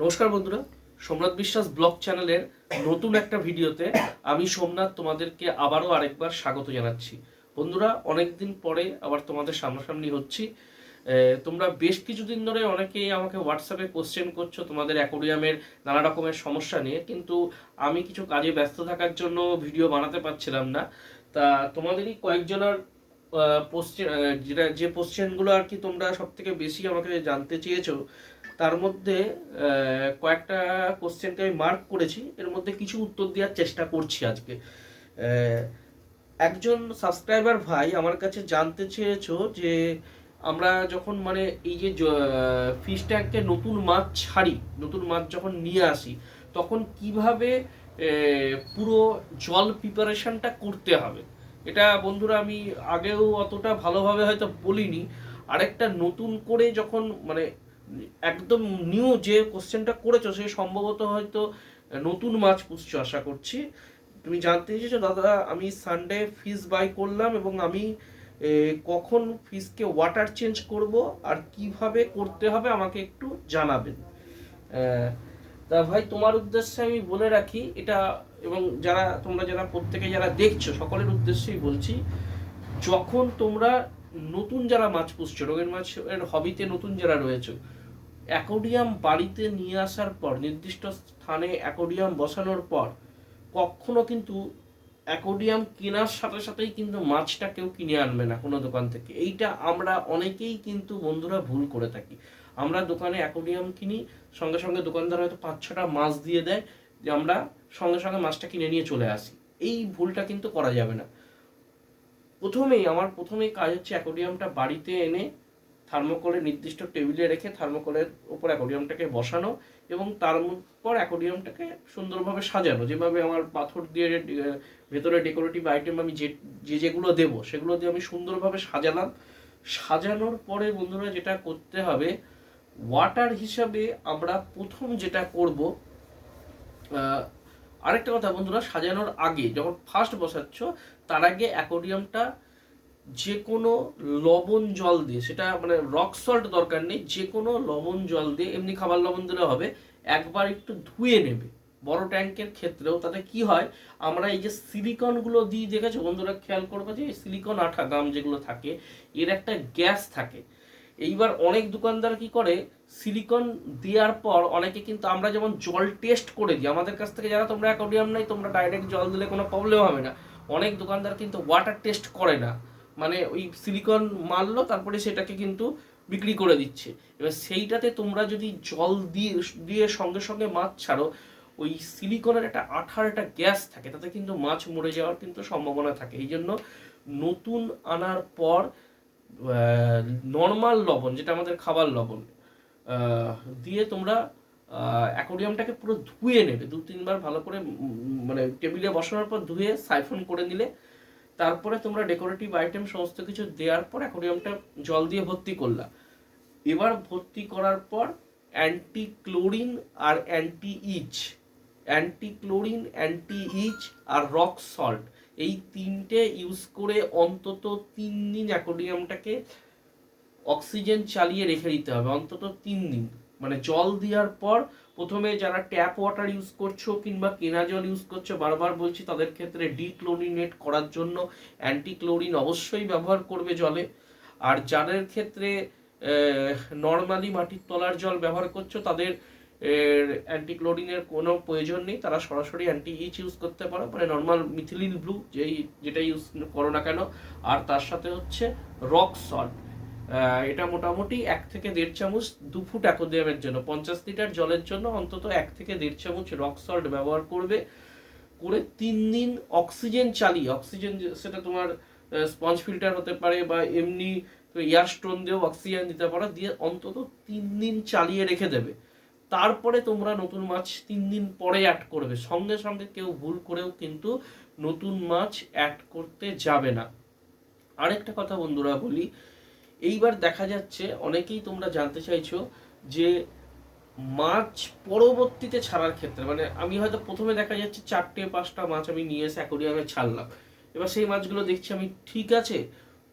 নমস্কার বন্ধুরা, সোমনাথ বিশ্বাস ব্লগ চ্যানেলের নতুন একটা ভিডিওতে আমি সোমনাথ তোমাদেরকে আবারও আরেকবার স্বাগত জানাচ্ছি। বন্ধুরা, অনেকদিন পরে আবার তোমাদের সামনাসামনি হচ্ছি। তোমরা বেশ কিছুদিন ধরে অনেকেই আমাকে হোয়াটসঅ্যাপে কোশ্চেন করছ তোমাদের অ্যাকোরিয়ামের নানা রকমের সমস্যা নিয়ে, কিন্তু আমি কিছু কাজে ব্যস্ত থাকার জন্য ভিডিও বানাতে পারছিলাম না। তা তোমাদেরই কয়েকজনের কোশ্চেন যেটা, যে কোশ্চেনগুলো আর কি তোমরা সব থেকে বেশি আমাকে জানতে চেয়েছো তার মধ্যে কয়েকটা কোশ্চেনকে আমি মার্ক করেছি। এর মধ্যে কিছু উত্তর দেওয়ার চেষ্টা করছি আজকে। একজন সাবস্ক্রাইবার ভাই আমার কাছে জানতে চেয়েছো যে, আমরা যখন মানে এই যে ফিশ ট্যাঙ্কে নতুন মাছ ছাড়ি, নতুন মাছ যখন নিয়ে আসি, তখন কীভাবে পুরো জল প্রিপারেশনটা করতে হবে? এটা বন্ধুরা আমি আগেও অতটা ভালোভাবে হয়তো বলিনি। আরেকটা নতুন করে যখন মানে একদম নিউ যে কোশ্চেনটা করেছ, সে সম্ভবত হয়তো নতুন মাছ পুষছো আশা করছি। তুমি জানতে চেয়েছো, দাদা, আমি সানডে ফিস বাই করলাম এবং আমি কখন ফিসকে ওয়াটার চেঞ্জ করব আর কীভাবে করতে হবে আমাকে একটু জানাবেন। তা ভাই, তোমার উদ্দেশ্যে আমি বলে রাখি, এটা এবং যারা, তোমরা যারা প্রত্যেকে যারা দেখছ, সকলের উদ্দেশ্যেই বলছি, যখন তোমরা নতুন যারা মাছ পুষছো রঙের মাছের হবিতে নতুন যারা রয়েছে অ্যাকোডিয়াম বাড়িতে নিয়ে আসার পর, নির্দিষ্ট স্থানে অ্যাকোডিয়াম বসানোর পর, কখনো কিন্তু অ্যাকোডিয়াম কেনার সাথে সাথেই কিন্তু মাছটা কেউ কিনে আনবে না কোনো দোকান থেকে। এইটা আমরা অনেকেই কিন্তু বন্ধুরা ভুল করে থাকি। আমরা দোকানে অ্যাকোডিয়াম কিনি, সঙ্গে সঙ্গে দোকানদার হয়তো পাঁচ ছটা মাছ দিয়ে দেয়, যে আমরা সঙ্গে সঙ্গে মাছটা কিনে নিয়ে চলে আসি। এই ভুলটা কিন্তু করা যাবে না। প্রথমেই, আমার প্রথমেই কাজ হচ্ছে অ্যাকোডিয়ামটা বাড়িতে এনে থার্মোকলের নির্দিষ্ট টেবিলে রেখে থার্মোকলের উপর অ্যাকোডিয়ামটাকে বসানো এবং তার পর অ্যাকোডিয়ামটাকে সুন্দরভাবে সাজানো। যেভাবে আমার পাথর দিয়ে ভেতরে ডেকোরেটিভ আইটেম আমি যে যে যেগুলো দেবো, সেগুলো দিয়ে আমি সুন্দরভাবে সাজালাম। সাজানোর পরে বন্ধুরা যেটা করতে হবে ওয়াটার হিসাবে আমরা প্রথম যেটা করব আরেকটা কথা বন্ধুরা, সাজানোর আগে যখন ফার্স্ট বসাচ্ছ, তার আগে অ্যাকোডিয়ামটা যে কোনো লবণ জল দিয়ে, সেটা মানে রক সল্ট দরকার নেই যে কোনো লবণ জল দিয়ে, এমনি খাবার লবণ দিলে হবে, একবার একটু ধুয়ে নেবে। বড় ট্যাঙ্কের ক্ষেত্রেও তাতে কি হয়, আমরা এই যে সিলিকনগুলো দিয়ে দেখেছ, বন্ধুরা খেয়াল করবে যে সিলিকন আঠা গাম যেগুলো থাকে, এর একটা গ্যাস থাকে। এইবার অনেক দোকানদার কি করে সিলিকন দেওয়ার পর অনেকে কিন্তু আমরা যেমন জল টেস্ট করে দিই, আমাদের কাছ থেকে যারা তোমরা অ্যাকোডিয়াম নাই, তোমরা ডাইরেক্ট জল দিলে কোনো প্রবলেম হবে না। অনেক দোকানদার কিন্তু ওয়াটার টেস্ট করে না। মানে ওই সিলিকন মারলো, তারপরে সেটাকে কিন্তু বিক্রি করে দিচ্ছে। এবার সেইটাতে তোমরা যদি জল দিয়ে দিয়ে সঙ্গে সঙ্গে মাছ ছাড়ো, ওই সিলিকনের একটা আঠার একটা গ্যাস থাকে, তাতে কিন্তু মাছ মরে যাওয়ার কিন্তু সম্ভাবনা থাকে। এই জন্য নতুন আনার পর নর্মাল লবণ, যেটা আমাদের খাবার লবণ দিয়ে তোমরা অ্যাকোরিয়ামটাকে পুরো ধুয়ে নেবে। দু তিনবার ভালো করে মানে টেবিলে বসানোর পর ধুয়ে সাইফন করে নিলে তারপরে তোমরা ডেকোরেটিভ আইটেম সমস্ত কিছু দেওয়ার পর অ্যাকোরিয়ামটা জল দিয়ে ভর্তি করলা। এবার ভর্তি করার পর অ্যান্টি ক্লোরিন আর anti itch anti chlorine anti itch আর রক সল্ট এই তিনটে ইউজ করে অন্তত তিন দিন অ্যাকোরিয়ামটাকে অক্সিজেন চালিয়ে রেখে দিতে হবে, অন্তত তিন দিন। মানে জল দেওয়ার পর প্রথমে যারা ট্যাপ ওয়াটার ইউজ করছ কিংবা কেনা জল ইউজ করছ, বারবার বলছি তাদের ক্ষেত্রে ডিক্লোরিনেট করার জন্য অ্যান্টিক্লোরিন অবশ্যই ব্যবহার করবে জলে। আর যাদের ক্ষেত্রে নর্মালি মাটির তলার জল ব্যবহার করছ, তাদের অ্যান্টিক্লোরিনের কোনো প্রয়োজন নেই। তারা সরাসরি অ্যান্টি ইচ ইউজ করতে পারো। মানে নর্মাল মিথিলিন ব্লু যেই যেটা ইউজ করো না কেন। আর তার সাথে হচ্ছে রক সল্ট এটা মোটামুটি এক থেকে দেড় চামচ, দু ফুট অ্যাকোডিয়ামের জন্য। পঞ্চাশ লিটার জলের জন্য অন্তত এক থেকে দেড় চামচ রক সল্ট ব্যবহার করবে। করে তিন দিন অক্সিজেন চালিয়ে অক্সিজেন সেটা তোমার স্পঞ্জ ফিল্টার হতে পারে বা এমনি এয়ার স্টোন দিয়েও অক্সিজেন দিতে পারো, দিয়ে অন্তত তিন দিন চালিয়ে রেখে দেবে। তারপরে তোমরা নতুন মাছ তিন দিন পরে অ্যাড করবে। সঙ্গে সঙ্গে কেউ ভুল করেও কিন্তু নতুন মাছ অ্যাড করতে যাবে না। আরেকটা কথা বন্ধুরা বলি এইবার দেখা যাচ্ছে, অনেকেই তোমরা জানতে চাইছো যে মাছ পরবর্তীতে ছাড়ার ক্ষেত্রে মানে আমি হয়তো প্রথমে দেখা যাচ্ছে চারটে, পাঁচটা মাছ আমি নিয়ে এসে অ্যাকোরিয়ামে ছাড়লাম। এবার সেই মাছগুলো দেখছি আমি, ঠিক আছে,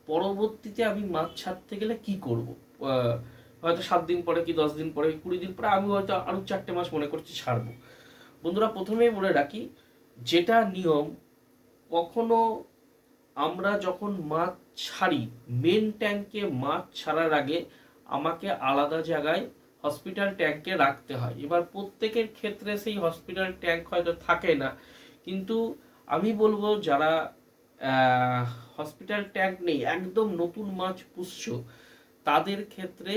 পরবর্তীতে আমি মাছ ছাড়তে গেলে কি করব? হয়তো সাত দিন পরে কি দশ দিন পরে কুড়ি দিন পরে আমি হয়তো আরও চারটে মাছ মনে করছি ছাড়বো। বন্ধুরা, প্রথমেই বলে রাখি, যেটা নিয়ম কখনো আমরা যখন মাছ ছাড়ি মেন ট্যাঙ্কে মাছ ছাড়ার আগে আমাকে আলাদা জায়গায় হসপিটাল ট্যাঙ্কে রাখতে হয়। এবার প্রত্যেকের ক্ষেত্রে সেই হসপিটাল ট্যাঙ্ক হয়তো থাকে না, কিন্তু আমি বলব যারা হসপিটাল ট্যাঙ্ক নেই, একদম নতুন মাছ পুষছ, তাদের ক্ষেত্রে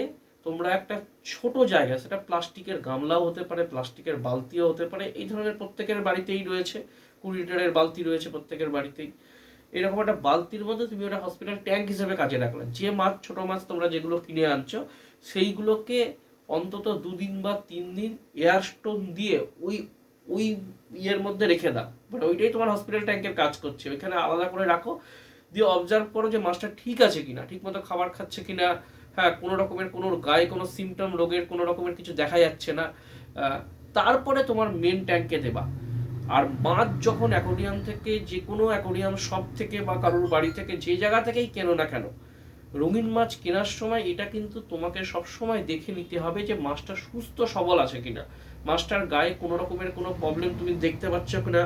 তোমরা একটা ছোট জায়গা, সেটা প্লাস্টিকের গামলাও হতে পারে, প্লাস্টিকের বালতিও হতে পারে, এই ধরনের প্রত্যেকের বাড়িতেই রয়েছে, কুড়ি লিটারের বালতি রয়েছে প্রত্যেকের বাড়িতেই। এরকম একটা বালতির মধ্যে তুমি ওটা হসপিটাল ট্যাঙ্ক হিসেবে কাজে রাখলে যে মাছ, ছোট মাছ তোমরা যেগুলো কিনে আনছো, সেইগুলোকে অন্তত দুদিন বা তিন দিন এয়ার স্টোন দিয়ে ওই ওই ইয়ের মধ্যে রেখে দাও। মানে ওইটাই তোমার হসপিটাল ট্যাঙ্কের কাজ করছে। ওইখানে আলাদা করে রাখো। দিয়ে অবজার্ভ করো যে মাছটা ঠিক আছে কিনা, ঠিক মতো খাবার খাচ্ছে কিনা। হ্যাঁ কোনো রকমের কোনো গায়ে কোনো সিমটম রোগের কোনো রকমের কিছু দেখা যাচ্ছে না। তারপরে তোমার মেন ট্যাঙ্কে দেবা। আর মাছ যখন অ্যাকোরিয়াম থেকে যে কোনো অ্যাকোরিয়াম সব থেকে বা কারোর বাড়ি থেকে যে জায়গা থেকেই কেনো না কেন, রঙিন মাছ কেনার সময় এটা কিন্তু তোমাকে সব সময় দেখে নিতে হবে যে মাছটা সুস্থ সবল আছে কিনা। মাছটার গায়ে কোনো রকমের কোনো প্রবলেম তুমি দেখতে পাচ্ছ কিনা,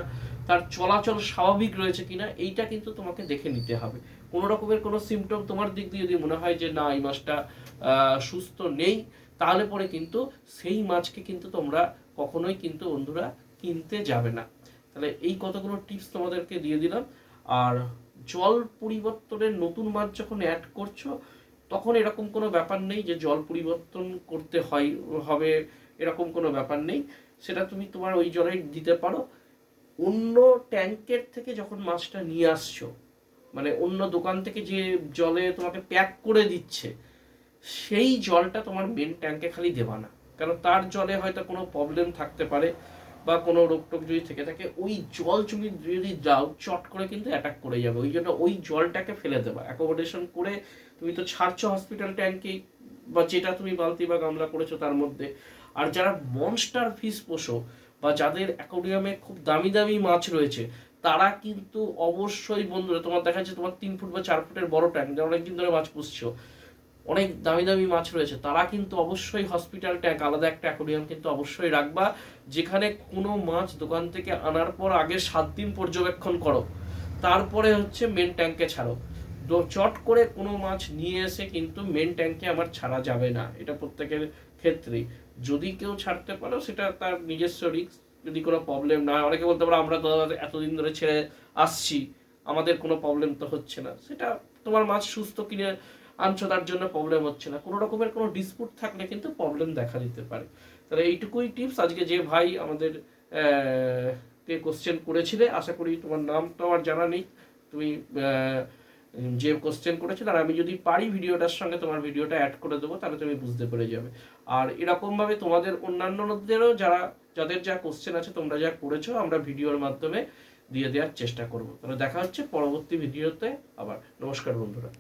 তার চলাচল স্বাভাবিক রয়েছে কিনা, এইটা কিন্তু তোমাকে দেখে নিতে হবে। কোনো রকমের কোনো সিমটম তোমার দিক দিয়ে যদি মনে হয় যে না, এই মাছটা সুস্থ নেই, তাহলে পরে কিন্তু সেই মাছকে কিন্তু তোমরা কখনোই কিন্তু বন্ধুরা কিনতে যাবে না। তাহলে এই কতগুলো টিপস তোমাদেরকে দিয়ে দিলাম। আর জল পরিবর্তনের নতুন মাছ যখন অ্যাড করছ, তখন এরকম কোনো ব্যাপার নেই যে জল পরিবর্তন করতে হয়, হবে এরকম কোনো ব্যাপার নেই। সেটা তুমি তোমার ওই জলে দিতে পারো। অন্য ট্যাঙ্কের থেকে যখন মাছটা নিয়ে আসছো মানে অন্য দোকান থেকে যে জলে তোমাকে প্যাক করে দিচ্ছে, সেই জলটা তোমার মেন ট্যাঙ্কে খালি দেবা না। কারণ তার জলে হয়তো কোনো প্রবলেম থাকতে পারে। বা কোনো রোগ টোগ যদি থেকে থাকে, ওই জল তুমি যদি দাও চট করে কিন্তু অ্যাটাক করে যাবে। ওই জন্য ওই জলটাকে ফেলে দেবা। অ্যাকোমোডেশন করে তুমি তো ছাড়ছো হসপিটাল ট্যাঙ্কেই বা যেটা তুমি বালতি বা গামলা করেছ তার মধ্যে। আর যারা মনস্টার ফিস পোষো, বা যাদের অ্যাকোরিয়ামে খুব দামি দামি মাছ রয়েছে, তারা কিন্তু অবশ্যই বন্ধুরা, তোমার দেখা যাচ্ছে তোমার তিন ফুট বা চার ফুটের বড় ট্যাঙ্ক যারা অনেকদিন ধরে মাছ পুষছো অনেক দামি দামি মাছ রয়েছে। তারা কিন্তু অবশ্যই হসপিটাল ট্যাঙ্ক আলাদা একটা অ্যাকোরিয়াম কিন্তু অবশ্যই রাখবা। যেখানে কোনো মাছ দোকান থেকে আনার পর আগে সাত দিন পর্যবেক্ষণ করো। তারপরে হচ্ছে মেন ট্যাঙ্কে ছাড়ো। চট করে কোনো মাছ নিয়ে এসে কিন্তু মেন ট্যাঙ্কে আমার ছাড়া যাবে না। এটা প্রত্যেকের ক্ষেত্রেই। যদি কেউ ছাড়তে পারো, সেটা তার নিজস্ব রিস্ক যদি কোনো প্রবলেম না হয়, অনেকে বলতে পারো, আমরা তো এতদিন ধরে ছেড়ে আসছি। আমাদের কোনো প্রবলেম তো হচ্ছে না। সেটা তোমার মাছ সুস্থ কিনে আনছো তার জন্য প্রবলেম হচ্ছে না। কোনো রকমের কোনো ডিসপুট থাকলে কিন্তু প্রবলেম দেখা দিতে পারে। তাহলে এইটুকুই টিপস আজকে যে ভাই আমাদের কে কোশ্চেন করেছিলে, আশা করি তোমার নাম তো আমার জানা নেই। তুমি যে কোশ্চেন করেছিল, আর আমি যদি পারি ভিডিওটার সঙ্গে তোমার ভিডিওটা অ্যাড করে দেবো, তাহলে তুমি বুঝতে পেরে যাবে। আর এরকমভাবে তোমাদের অন্যান্যদেরও যারা, যাদের যা কোশ্চেন আছে, তোমরা যা করেছ, আমরা ভিডিওর মাধ্যমে দিয়ে দেওয়ার চেষ্টা করব। তাহলে দেখা হচ্ছে পরবর্তী ভিডিওতে আবার। নমস্কার বন্ধুরা।